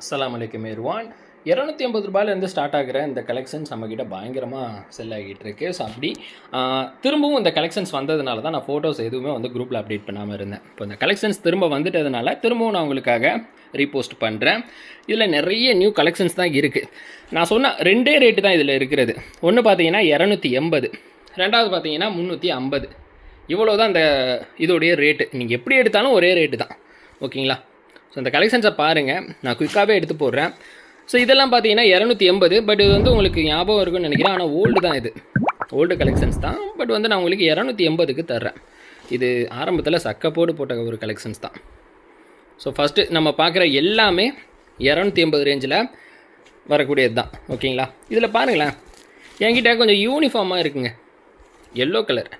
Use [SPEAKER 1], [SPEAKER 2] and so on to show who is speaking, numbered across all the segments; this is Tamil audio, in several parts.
[SPEAKER 1] அஸ்லாம் அலைக்கும் ஏர்வான் இரநூத்தி ஐம்பது ரூபாயிலேருந்து ஸ்டார்ட் ஆகிற இந்த கலெக்ஷன்ஸ் நம்மக்கிட்ட பயங்கரமாக செல் ஆகிட்டு இருக்கு. ஸோ அப்படி திரும்பவும் இந்த கலெக்ஷன்ஸ் வந்ததுனால தான் நான் ஃபோட்டோஸ் எதுவுமே வந்து குரூப்பில் அப்டேட் பண்ணாமல் இருந்தேன். இப்போ இந்த கலெக்ஷன்ஸ் திரும்ப வந்துட்டதுனால திரும்பவும் நான் உங்களுக்காக ரீபோஸ்ட் பண்ணுறேன் இதில் நிறைய நியூ கலெக்ஷன்ஸ் தான் இருக்குது நான் சொன்ன ரெண்டே ரேட்டு தான் இதில் இருக்கிறது. ஒன்று பார்த்தீங்கன்னா இரநூத்தி எண்பது ரெண்டாவது பார்த்தீங்கன்னா முந்நூற்றி ஐம்பது. இவ்வளோ தான் இந்த இதோடைய ரேட்டு நீங்கள் எப்படி எடுத்தாலும் ஒரே ரேட்டு தான். ஓகேங்களா? ஸோ இந்த கலெக்ஷன்ஸை பாருங்கள் நான் குயிக்காகவே எடுத்து போடுறேன். ஸோ இதெல்லாம் பார்த்தீங்கன்னா இரநூத்தி எண்பது பட் இது வந்து உங்களுக்கு ஞாபகம் இருக்குன்னு நினைக்கிறேன். ஆனால் ஓல்டு தான் இது. ஓல்டு கலெக்ஷன்ஸ் தான் பட் வந்து நான் உங்களுக்கு இரநூத்தி எண்பதுக்கு தர்றேன். இது ஆரம்பத்தில் சக்கப்போடு போட்ட ஒரு கலெக்ஷன்ஸ் தான். ஸோ ஃபஸ்ட்டு நம்ம பார்க்குற எல்லாமே இரநூத்தி எண்பது ரேஞ்சில் வரக்கூடியது தான். ஓகேங்களா இதில் பாருங்களேன். என்கிட்ட கொஞ்சம் யூனிஃபார்மாக இருக்குங்க. எல்லோ கலர்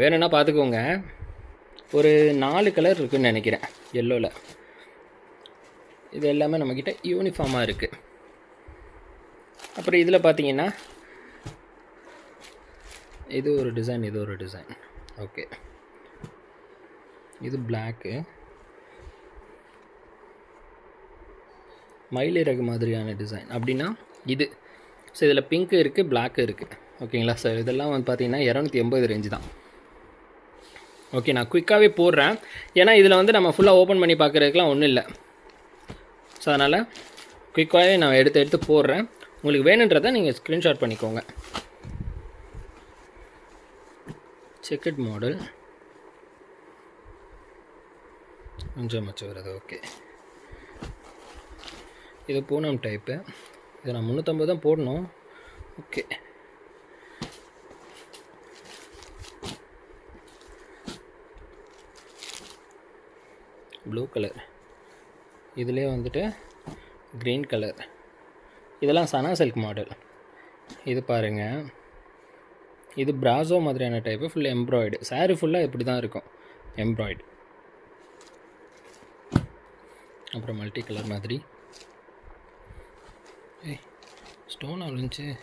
[SPEAKER 1] வேணும்னா பார்த்துக்கோங்க ஒரு நாலு கலர் இருக்குன்னு நினைக்கிறேன் எல்லோவில் இது எல்லாமே நம்மக்கிட்ட யூனிஃபார்மாக இருக்குது அப்புறம் இதில் பார்த்தீங்கன்னா இது ஒரு டிசைன் இது ஒரு டிசைன் ஓகே இது பிளாக்கு மயிலிறகு மாதிரியான டிசைன் அப்படின்னா இது. ஸோ இதில் பிங்க்கு இருக்குது பிளாக்கு இருக்குது ஓகேங்களா சார் இதெல்லாம் வந்து பார்த்தீங்கன்னா இரநூத்தி எண்பது ரேஞ்சு தான். ஓகே நான் குயிக்காகவே போடுறேன். ஏன்னா இதில் வந்து நம்ம ஃபுல்லாக ஓப்பன் பண்ணி பார்க்குறதுக்குலாம் ஒன்றும் இல்லை. ஸோ அதனால் குயிக்காகவே நான் எடுத்து எடுத்து போடுறேன். உங்களுக்கு வேணுன்றதை நீங்கள் ஸ்க்ரீன்ஷாட் பண்ணிக்கோங்க. செக்கட் மாடல் கொஞ்சம் மச்சு வருது ஓகே இது பூனம் டைப்பு இது நான் முந்நூற்றம்பது தான் போடணும். ஓகே ப்ளூ கலர் இதுலேயே வந்துட்டு க்ரீன் கலர் இதெல்லாம் சனா சில்க் மாடல் இது பாருங்கள் இது பிராசோ மாதிரியான டைப்பு ஃபுல் எம்ப்ராய்டு saree ஃபுல்லாக இப்படி தான் இருக்கும். எம்ப்ராய்டு அப்புறம் மல்டி கலர் மாதிரி. ஏய் ஸ்டோன் அழிஞ்சு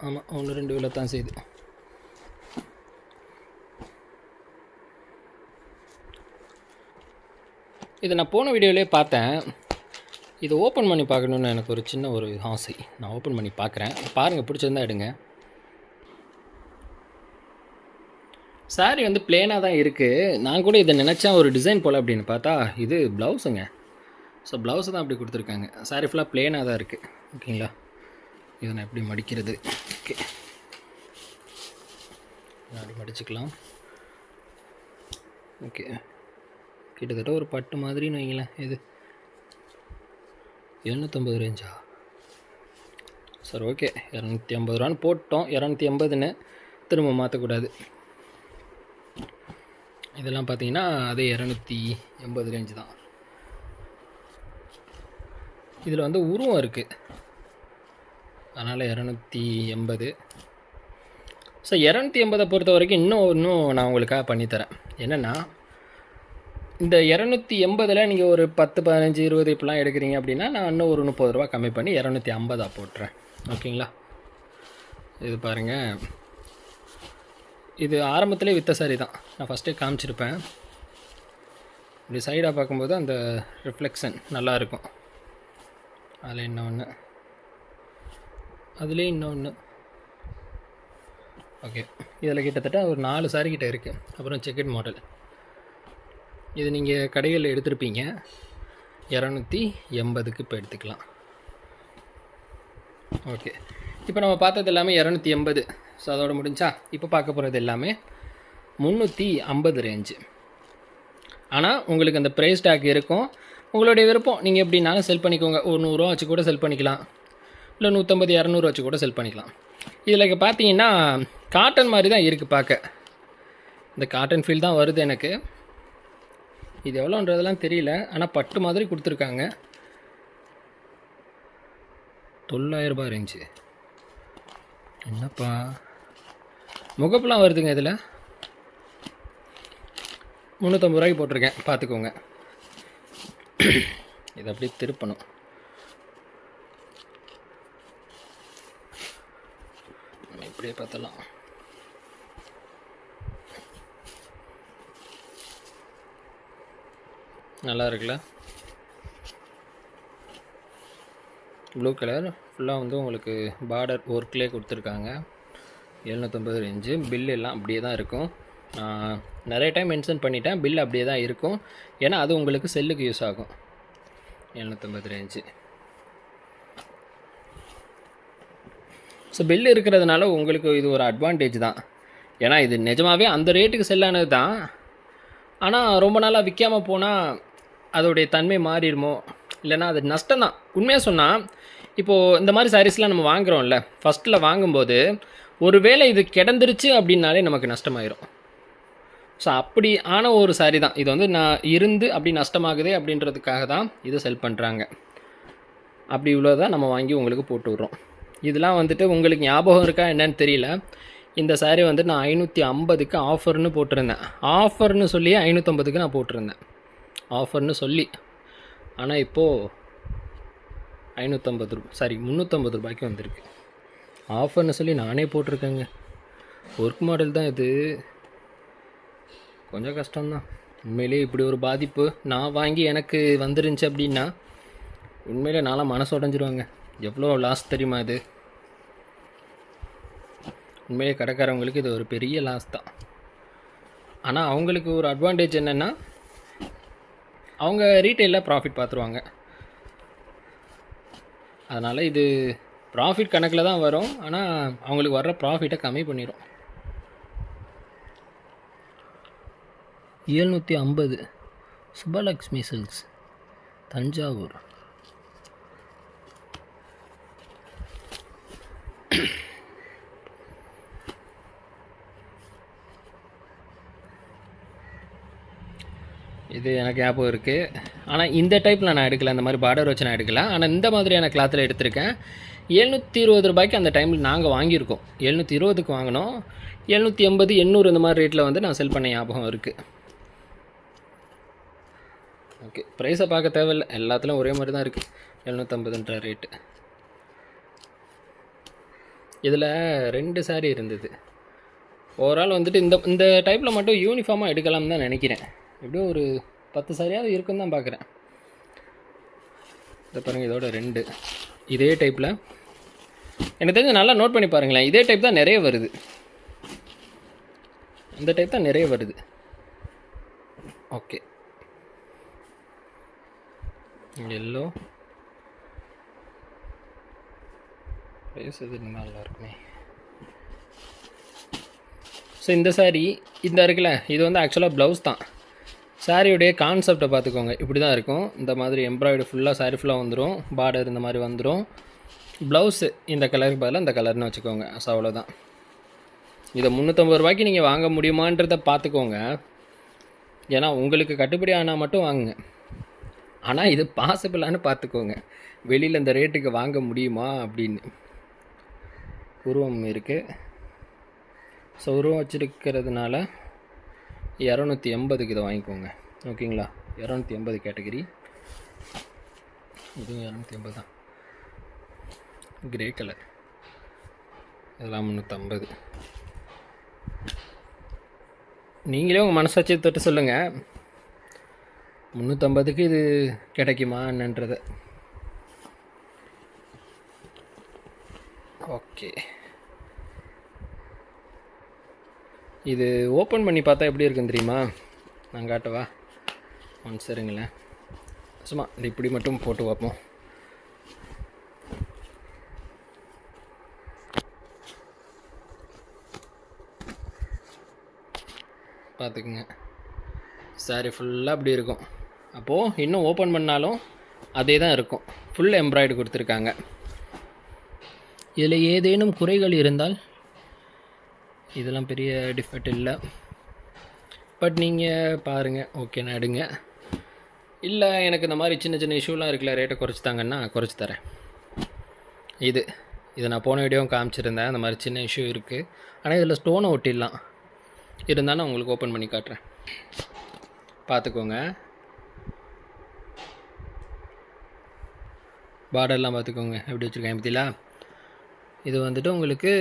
[SPEAKER 1] ஆமாம் ஒன்று ரெண்டு விலை தான் செய்யுது இதை நான் போன வீடியோவிலே பார்த்தேன். இது ஓப்பன் பண்ணி பார்க்கணுன்னு எனக்கு ஒரு சின்ன ஒரு ஆசை. நான் ஓப்பன் பண்ணி பார்க்குறேன். பாருங்கள் பிடிச்சிருந்தா எடுங்க. சாரி வந்து பிளேனாக தான் இருக்குது நான் கூட இதை நினச்சேன் ஒரு டிசைன் போல் அப்படின்னு பார்த்தா இது ப்ளவுஸுங்க ஸோ ப்ளவுஸு தான் அப்படி கொடுத்துருக்காங்க. சாரி ஃபுல்லாக பிளேனாக தான் இருக்குது ஓகேங்களா இதை நான் எப்படி மடிக்கிறது? ஓகே அப்படி மடிச்சுக்கலாம். ஓகே கிட்டத்தட்ட ஒரு பட்டு மாதிரின்னு வைங்களேன் இது. எழுநூற்றம்பது ரேஞ்சா? Sir okay. இரநூத்தி ஐம்பது ரூபான்னு போட்டோம். இரநூத்தி எண்பதுன்னு திரும்ப மாற்றக்கூடாது இதெல்லாம் பார்த்தீங்கன்னா அதே இரநூத்தி எண்பது ரேஞ்சு தான். இதில் வந்து உருவம் இருக்குது அதனால் இரநூத்தி எண்பது. ஸோ இரநூத்தி எண்பதை பொறுத்த வரைக்கும் இன்னும் இன்னும் நான் உங்களுக்காக பண்ணித்தரேன். என்னென்னா இந்த இரநூத்தி எண்பதில் நீங்கள் ஒரு பத்து பதினஞ்சு இருபது இப்படிலாம் எடுக்கிறீங்க அப்படின்னா நான் இன்னும் ஒரு முப்பது ரூபா கம்மி பண்ணி இரநூத்தி ஐம்பதாக போட்டுறேன். ஓகேங்களா? இது பாருங்கள் இது ஆரம்பத்திலே வித்த சாரி தான். நான் ஃபஸ்ட்டே காமிச்சிருப்பேன். இப்படி சைடாக பார்க்கும்போது அந்த ரிஃப்ளெக்ஷன் நல்லாயிருக்கும் அதில் இன்னொன்று அதுலேயே இன்னொன்று ஓகே இதில் கிட்டத்தட்ட ஒரு நாலு சாரி கிட்ட இருக்குது அப்புறம் செக்கெட் மாடல் இது நீங்கள் கடைகளில் எடுத்திருப்பீங்க. இரநூத்தி எண்பதுக்கு இப்போ எடுத்துக்கலாம். ஓகே. இப்போ நம்ம பார்த்தது எல்லாமே இரநூத்தி எண்பது. ஸோ அதோட முடிஞ்சா இப்போ பார்க்க போகிறது எல்லாமே முந்நூற்றி ஐம்பது ரேஞ்சு ஆனால் உங்களுக்கு அந்த ப்ரைஸ் டேக் இருக்கும். உங்களுடைய விருப்பம் நீங்கள் எப்படினாலும் செல் பண்ணிக்கோங்க. ஒரு நூறுரூவா வச்சு கூட செல் பண்ணிக்கலாம். இல்லை நூற்றம்பது இரநூறு வச்சு கூட செல் பண்ணிக்கலாம். இதில் இப்போ பார்த்தீங்கன்னா காட்டன் மாதிரி தான் இருக்குது பார்க்க. இந்த காட்டன் ஃபீல் தான் வருது எனக்கு. இது எவ்வளோன்றதெல்லாம் தெரியல ஆனால் பட்டு மாதிரி கொடுத்துருக்காங்க. தொள்ளாயிரம் ரூபாய் ரேஞ்சு என்னப்பா? முகப்பெலாம் வருதுங்க இதில். முந்நூற்றம்பது ரூபாய்க்கு போட்டிருக்கேன் பார்த்துக்கோங்க. இதை அப்படியே திருப்பணும். நம்ம இப்படியே பார்த்தலாம் நல்லா இருக்குல்ல ப்ளூ கலர் ஃபுல்லாக வந்து உங்களுக்கு பார்டர் ஒர்க்லேயே கொடுத்துருக்காங்க. எழுநூற்றம்பது ரேஞ்சு பில் எல்லாம் அப்படியே தான் இருக்கும். நிறைய டைம் மென்ஷன் பண்ணிட்டேன் பில் அப்படியே தான் இருக்கும். ஏன்னா அது உங்களுக்கு செல்லுக்கு யூஸ் ஆகும். எழுநூற்றம்பது ரேஞ்சு ஸோ பில் இருக்கிறதுனால உங்களுக்கு இது ஒரு அட்வான்டேஜ் தான். ஏன்னா இது நிஜமாகவே அந்த ரேட்டுக்கு செல்லானது தான். ஆனால் ரொம்ப நாளாக விற்காமல் போனால் அதோடைய தன்மை மாறிடுமோ? இல்லைன்னா அது நஷ்டம் தான் உண்மையாக சொன்னால் இப்போது இந்த மாதிரி சாரீஸ்லாம் நம்ம வாங்குறோம்ல ஃபஸ்ட்டில் வாங்கும்போது ஒருவேளை இது கிடந்துருச்சு அப்படின்னாலே நமக்கு நஷ்டமாயிரும். ஸோ அப்படி ஆன ஒரு சாரி தான். இது வந்து நான் இருந்து அப்படி நஷ்டமாகுதே அப்படின்றதுக்காக தான் இதை செல் பண்ணுறாங்க அப்படி இவ்வளோ தான் நம்ம வாங்கி உங்களுக்கு போட்டு விட்றோம். இதெல்லாம் வந்துட்டு உங்களுக்கு ஞாபகம் இருக்கா என்னன்னு தெரியல. இந்த saree வந்து நான் ஐநூற்றி ஐம்பதுக்கு ஆஃபர்னு போட்டிருந்தேன். ஆஃபர்னு சொல்லி ஐநூற்றம்பதுக்கு நான் போட்டிருந்தேன். ஆஃபர்னு சொல்லி. ஆனால் இப்போது ஐநூற்றம்பது ரூபா சாரி முந்நூற்றம்பது ரூபாய்க்கு வந்திருக்கு. ஆஃபர்னு சொல்லி நானே போட்டிருக்கேங்க. ஒர்க் மாடல் தான் இது. கொஞ்சம் கஷ்டம்தான். உண்மையிலே இப்படி ஒரு பாதிப்பு நான் வாங்கி எனக்கு வந்துருந்துச்சு அப்படின்னா உண்மையிலே நான்லாம் மனசு உடஞ்சிருவாங்க. எவ்வளோ லாஸ் தெரியுமா இது? உண்மையிலே கடைக்காரவங்களுக்கு இது ஒரு பெரிய லாஸ் தான். ஆனால் அவங்களுக்கு ஒரு அட்வான்டேஜ் என்னென்னா அவங்க ரீட்டெயிலில் ப்ராஃபிட் பார்த்துருவாங்க அதனால் இது ப்ராஃபிட் கணக்கில் தான் வரும். ஆனால் அவங்களுக்கு வர்ற ப்ராஃபிட்டை கம்மி பண்ணிடும் ஏழ்நூற்றி ஐம்பது சுபலக்ஷ்மி சில்க்ஸ் தஞ்சாவூர். இது எனக்கு ஞாபகம் இருக்குது ஆனால் இந்த டைப்பில் நான் எடுக்கல. அந்த மாதிரி பார்டர் வச்சு நான் எடுக்கல. ஆனால் இந்த மாதிரியான கிளாத்தில் எடுத்திருக்கேன். எழுநூற்றி இருபது ரூபாய்க்கு அந்த டைமில் நாங்கள் வாங்கியிருக்கோம். எழுநூற்றி இருபதுக்கு வாங்கினோம். எழுநூற்றி எண்பது எண்ணூறு இந்த மாதிரி ரேட்டில் வந்து நான் செல் பண்ண ஞாபகம் இருக்குது ஓகே ப்ரைஸை பார்க்க தேவையில்லை. எல்லாத்துலேயும் ஒரே மாதிரி தான் இருக்குது எழுநூற்றம்பதுன்ற ரேட்டு இதில் ரெண்டு saree இருந்தது. ஓவரால் வந்துட்டு இந்த இந்த டைப்பில் மட்டும் யூனிஃபார்மாக எடுக்கலாம்னு தான் நினைக்கிறேன். எப்படியும் ஒரு பத்து சாரியாவது இருக்குன்னு தான் பார்க்குறேன். இதை பாருங்கள் இதோட ரெண்டு. இதே டைப்பில் எனக்கு தெரிஞ்சு நல்லா நோட் பண்ணி பாருங்களேன். இதே டைப் தான் நிறைய வருது. இந்த டைப் தான் நிறைய வருது. ஓகே எல்லோ ப்ரைஸ் எது நல்லா இருக்குமே. ஸோ இந்த saree இந்த இருக்குல்ல இது வந்து ஆக்சுவலாக ப்ளவுஸ் தான். சாரியுடைய கான்செப்டை பார்த்துக்கோங்க. இப்படி தான் இருக்கும். இந்த மாதிரி எம்ப்ராய்டு ஃபுல்லாக சாரி ஃபுல்லாக வந்துடும் பார்டர் இந்த மாதிரி வந்துடும் ப்ளவுஸு இந்த கலருக்கு பதிலாக இந்த கலர்னு வச்சுக்கோங்க. ஸோ அவ்வளோதான் இதை முந்நூற்றம்பது ரூபாய்க்கு நீங்கள் வாங்க முடியுமான்றதை பார்த்துக்கோங்க. ஏன்னா உங்களுக்கு கட்டுப்படி ஆனால் மட்டும் வாங்குங்க. ஆனால் இது பாசிபிளான்னு பார்த்துக்கோங்க. வெளியில் இந்த ரேட்டுக்கு வாங்க முடியுமா அப்படின்னு. உருவம் இருக்குது ஸோ உருவம் வச்சுருக்கிறதுனால இரநூத்தி எண்பதுக்கு இதை வாங்கிக்கோங்க. ஓகேங்களா? இரநூத்தி எண்பது கேட்டகரி. இதுவும் இரநூத்தி எண்பது தான். கிரே கலர் இதெல்லாம் முந்நூற்றம்பது நீங்களே உங்கள் மனசாட்சியை தொட்டு சொல்லுங்கள் முந்நூற்றம்பதுக்கு இது கிடைக்குமா என்னன்றதை. ஓகே. இது ஓப்பன் பண்ணி பார்த்தா எப்படி இருக்குன்னு தெரியுமா? நான் காட்டவா ஒன் சரிங்களேன். சும்மா இது இப்படி மட்டும் போட்டு பார்ப்போம். பார்த்துக்குங்க. சாரி ஃபுல்லாக அப்படி இருக்கும். அப்போது இன்னும் ஓப்பன் பண்ணாலும் அதே தான் இருக்கும். ஃபுல் எம்ப்ராய்டு கொடுத்துருக்காங்க. இதில் ஏதேனும் குறைகள் இருந்தால் இதெல்லாம் பெரிய டிஃபெக்ட் இல்லை. பட் நீங்கள் பாருங்கள் ஓகே நடுங்க எடுங்க. இல்லை எனக்கு இந்த மாதிரி சின்ன சின்ன இஷ்யூலாம் இருக்குல்ல ரேட்டை குறைச்சி தாங்கன்னா குறைச்சி தரேன். இது. இது நான் போன வீடியோவும் காமிச்சிருந்தேன். அந்த மாதிரி சின்ன இஷ்யூ இருக்குது ஆனால் இதில் ஸ்டோனை ஒட்டிடலாம். இருந்தாலும் நான் உங்களுக்கு ஓப்பன் பண்ணி காட்டுறேன். பார்த்துக்கோங்க. பார்டர்லாம் பார்த்துக்கோங்க. எப்படி வச்சுருக்கேன் பற்றிலா இது வந்துட்டு உங்களுக்கு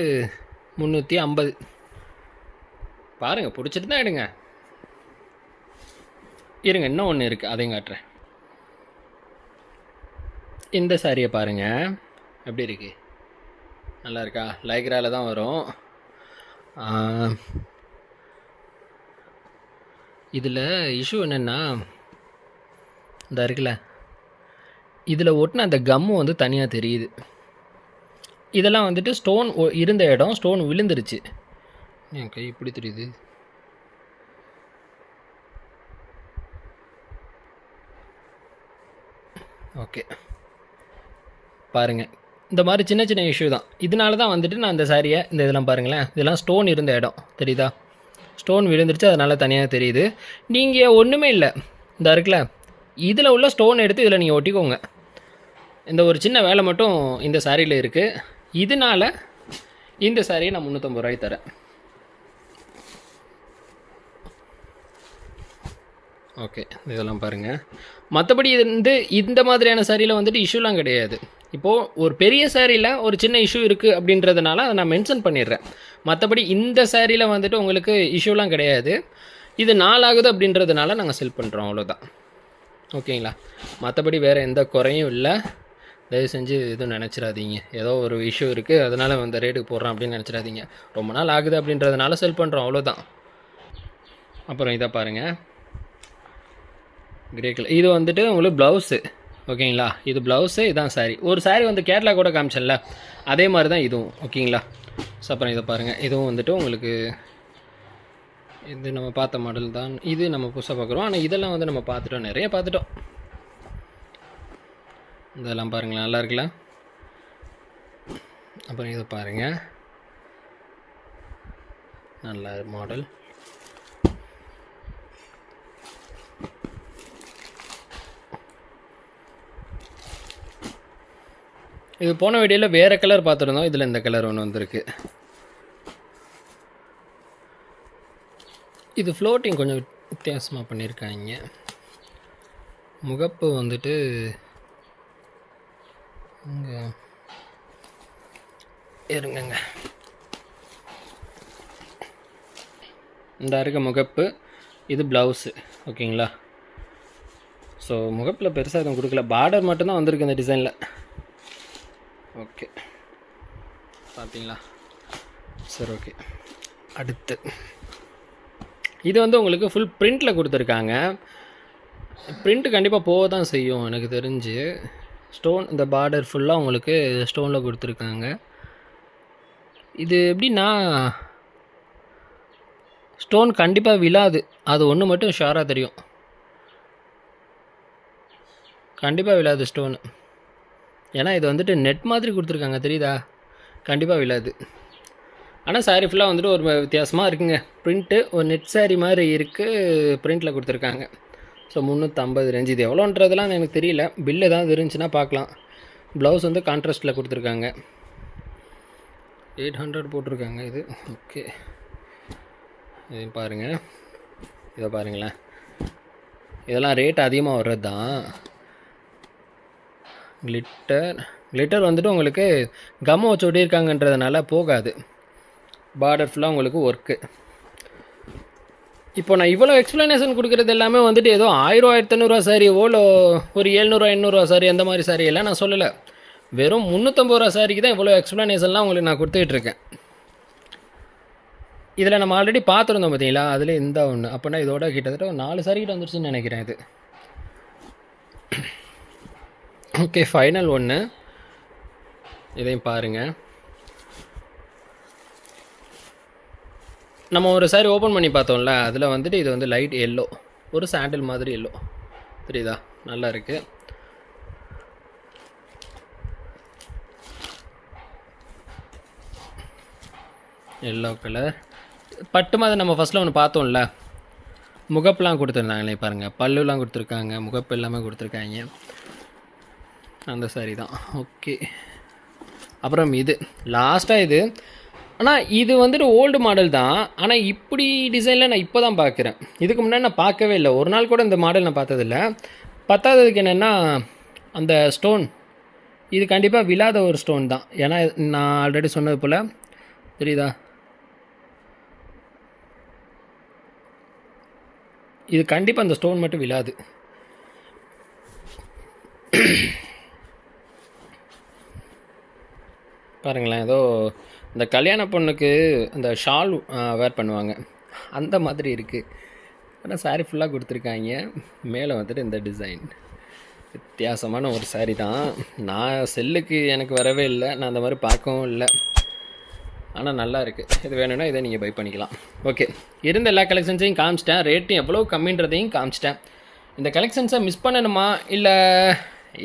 [SPEAKER 1] முந்நூற்றி ஐம்பது. பாருங்கள் பிடிச்சிட்டு தான் எடுங்க. இருங்க இன்னும் ஒன்று இருக்குது அதையும் காட்டுறேன். இந்த சாரியை பாருங்கள் எப்படி இருக்குது நல்லா இருக்கா? லைக்ராவில் தான் வரும். இதில் இஷ்யூ என்னென்னா இந்த இருக்குல்ல இதில் ஒட்டின அந்த கம்மு வந்து தனியாக தெரியுது. இதெல்லாம் வந்துட்டு ஸ்டோன் இருந்த இடம் ஸ்டோன் விழுந்துருச்சு. என் கை இப்படி தெரியுது? ஓகே பாருங்கள் இந்த மாதிரி சின்ன சின்ன இஷ்யூ தான். இதனால தான் வந்துட்டு நான் இந்த சாரியை இந்த இதெல்லாம் பாருங்களேன். இதெல்லாம் ஸ்டோன் இருந்த இடம். தெரியுதா? ஸ்டோன் விழுந்துருச்சு. அதனால் தனியாக தெரியுது. நீங்கள் ஒன்றுமே இல்லை. இந்த இருக்குல்ல இதில் உள்ள ஸ்டோன் எடுத்து இதில் நீங்கள் ஒட்டிக்கோங்க. இந்த ஒரு சின்ன வேலை மட்டும் இந்த சாரியில் இருக்குது இதனால இந்த சாரியை நான் முந்நூற்றம்பது ரூபாய்க்கு தரேன். ஓகே இதெல்லாம் பாருங்கள் மற்றபடி வந்து இந்த மாதிரியான சாரியில் வந்துட்டு இஷ்யூலாம் கிடையாது. இப்போது ஒரு பெரிய சாரியில் ஒரு சின்ன இஷ்யூ இருக்குது அப்படின்றதுனால அதை நான் மென்ஷன் பண்ணிடுறேன். மற்றபடி இந்த சாரியில் வந்துட்டு உங்களுக்கு இஷ்யூலாம் கிடையாது. இது நாளாகுது அப்படின்றதுனால நாங்கள் செல் பண்ணுறோம் அவ்வளோதான் ஓகேங்களா? மற்றபடி வேறு எந்த குறையும் இல்லை. தயவு செஞ்சு எதுவும் நினச்சிடாதீங்க. ஏதோ ஒரு இஷ்யூ இருக்குது அதனால் இந்த ரேட்டுக்கு போடுறோம் அப்படின்னு நினச்சிடாதீங்க. ரொம்ப நாள் ஆகுது அப்படின்றதுனால செல் பண்ணுறோம் அவ்வளோதான் அப்புறம் இதை பாருங்கள் கிரே கலர் இது வந்துட்டு உங்களுக்கு ப்ளவுஸு ஓகேங்களா இது ப்ளவுஸு இதான் சாரீ ஒரு சாரீ வந்து கேட்லா கூட காமிச்சல அதே மாதிரி தான் இதுவும் ஓகேங்களா ஸோ அப்புறம் இதை பாருங்கள் இதுவும் வந்துட்டு உங்களுக்கு இது நம்ம பார்த்த மாடல் தான். இது நம்ம புதுசாக பார்க்குறோம். ஆனால் இதெல்லாம் வந்து நம்ம பார்த்துட்டோம். நிறைய பார்த்துட்டோம். இதெல்லாம் பாருங்களேன். நல்லா இருக்குல்ல? அப்புறம் இதை பாருங்கள் நல்ல மாடல் இது போன வீடியோவில் வேறு கலர் பார்த்துருந்தோம். இதில் இந்த கலர் ஒன்று வந்திருக்கு. இது ஃப்ளோட்டிங் கொஞ்சம் வித்தியாசமாக பண்ணியிருக்காங்க முகப்பு வந்துட்டு இங்கே இருங்கங்க. இந்த இருக்க முகப்பு. இது ப்ளவுஸு ஓகேங்களா ஸோ முகப்பில் பெருசாக எதுவும் கொடுக்கல. பார்டர் மட்டும்தான் வந்திருக்கு இந்த டிசைனில் ஓகே பார்த்தீங்களா? சரி ஓகே அடுத்து. இது வந்து உங்களுக்கு ஃபுல் பிரிண்ட்டில் கொடுத்துருக்காங்க. பிரிண்ட் கண்டிப்பாக போக தான் செய்யும் எனக்கு தெரிஞ்சு. ஸ்டோன் இந்த பார்டர் ஃபுல்லாக உங்களுக்கு ஸ்டோனில் கொடுத்துருக்காங்க. இது எப்படின்னா ஸ்டோன் கண்டிப்பாக விழாது. அது ஒன்று மட்டும் ஷாராக தெரியும். கண்டிப்பாக விழாது ஸ்டோனு ஏன்னா இது வந்துட்டு நெட் மாதிரி கொடுத்துருக்காங்க தெரியுதா? கண்டிப்பாக விழாது. ஆனால் சாரீ ஃபுல்லாக வந்துட்டு ஒரு வித்தியாசமாக இருக்குங்க. பிரிண்ட்டு ஒரு நெட் சாரீ மாதிரி இருக்குது ப்ரிண்ட்டில் கொடுத்துருக்காங்க. ஸோ முந்நூற்றம்பது ரேஞ்சு இது எவ்வளோன்றதெல்லாம் எனக்கு தெரியல. பில் ஏதாவது இருந்துச்சுன்னா பார்க்கலாம். ப்ளவுஸ் வந்து கான்ட்ராஸ்ட்டில் கொடுத்துருக்காங்க. எயிட் ஹண்ட்ரட் போட்டிருக்காங்க இது. ஓகே இதையும் பாருங்கள் இதை பாருங்களேன். இதெல்லாம் ரேட் அதிகமாக வர்றது தான் கிளிட்டர் கிளிட்டர் வந்துட்டு உங்களுக்கு கம்மை வச்சு ஒட்டியிருக்காங்கன்றதுனால போகாது. பார்டர் ஃபுல்லாக உங்களுக்கு ஒர்க்கு இப்போ நான் இவ்வளோ எக்ஸ்ப்ளனேஷன் கொடுக்குறது எல்லாமே வந்துட்டு ஏதோ ஆயிரம் ஆயிரத்தி ஐநூறுரூவா சாரி எவ்வளோ ஒரு எழுநூறுவா எண்ணூறுவா சாரி அந்த மாதிரி சாரி எல்லாம் நான் சொல்லலை. வெறும் முந்நூற்றம்பது ரூபா சாரிக்கு தான் இவ்வளோ எக்ஸ்ப்ளனேஷன்லாம் உங்களுக்கு நான் கொடுத்துட்ருக்கேன் இதில் நம்ம ஆல்ரெடி பார்த்துருந்தோம் பார்த்தீங்களா அதில் இந்த ஒன்று அப்படின்னா இதோட கிட்டத்தட்ட ஒரு நாலு சாரி கிட்ட வந்துருச்சுன்னு நினைக்கிறேன் இது. ஓகே ஃபைனல் ஒன்று இதையும் பாருங்கள் நம்ம ஒரு சாரி ஓப்பன் பண்ணி பார்த்தோம்ல அதில் வந்துட்டு இது வந்து லைட் எல்லோ ஒரு சாண்டில் மாதிரி எல்லோ தெரியுதா நல்லா இருக்குது எல்லோ கலர் பட்டு மாதிரி நம்ம ஃபஸ்ட்டில் ஒன்று பார்த்தோம்ல. முகப்பெலாம் கொடுத்துருந்தாங்களே பாருங்கள் பல்லுலாம் கொடுத்துருக்காங்க. முகப்பு எல்லாமே கொடுத்துருக்காங்க. அந்த சாரி தான். ஓகே அப்புறம் இது. லாஸ்ட்டாக இது. ஆனால் இது வந்துட்டு ஓல்டு மாடல் தான். ஆனால் இப்படி டிசைனில் நான் இப்போ தான் பார்க்குறேன் இதுக்கு முன்னாடி நான் பார்க்கவே இல்லை. ஒரு நாள் கூட இந்த மாடல் நான் பார்த்ததில்ல. பத்தாததுக்கு என்னென்னா அந்த ஸ்டோன் இது கண்டிப்பாக விழாத ஒரு ஸ்டோன் தான். ஏன்னா நான் ஆல்ரெடி சொன்னது போல் தெரியுதா? இது கண்டிப்பாக அந்த ஸ்டோன் மட்டும் விழாது. பாருங்களேன் ஏதோ இந்த கல்யாண பொண்ணுக்கு இந்த ஷால் வேர் பண்ணுவாங்க. அந்த மாதிரி இருக்குது ஆனால் சாரீ ஃபுல்லாக கொடுத்துருக்காங்க. மேலே வந்துட்டு இந்த டிசைன் வித்தியாசமான ஒரு saree தான். நான் செல்லுக்கு எனக்கு வரவே இல்லை. நான் அந்த மாதிரி பார்க்கவும் இல்லை. ஆனால் நல்லா இருக்குது இது வேணும்னா இதை நீங்கள் பை பண்ணிக்கலாம். ஓகே இருந்த எல்லா கலெக்ஷன்ஸையும் காமிச்சிட்டேன். ரேட்டும் எவ்வளோ கம்மின்றதையும் காமிச்சிட்டேன். இந்த கலெக்ஷன்ஸை மிஸ் பண்ணணுமா? இல்லை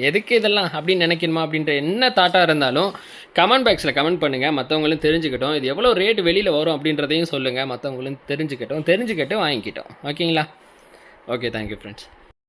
[SPEAKER 1] எதுக்கு இதெல்லாம் அப்படின்னு நினைக்கணுமா? அப்படின்ற என்ன தாட்டாக இருந்தாலும் கமெண்ட் பாக்ஸில் கமெண்ட் பண்ணுங்கள் மற்றவங்களும் தெரிஞ்சுக்கிட்டோம். இது எவ்வளோ ரேட் வெளியில் வரும் அப்படின்றதையும் சொல்லுங்கள் மற்றவங்களும் தெரிஞ்சுக்கிட்டோம். தெரிஞ்சுக்கிட்டு வாங்கிக்கிட்டோம். ஓகேங்களா? Okay thank you friends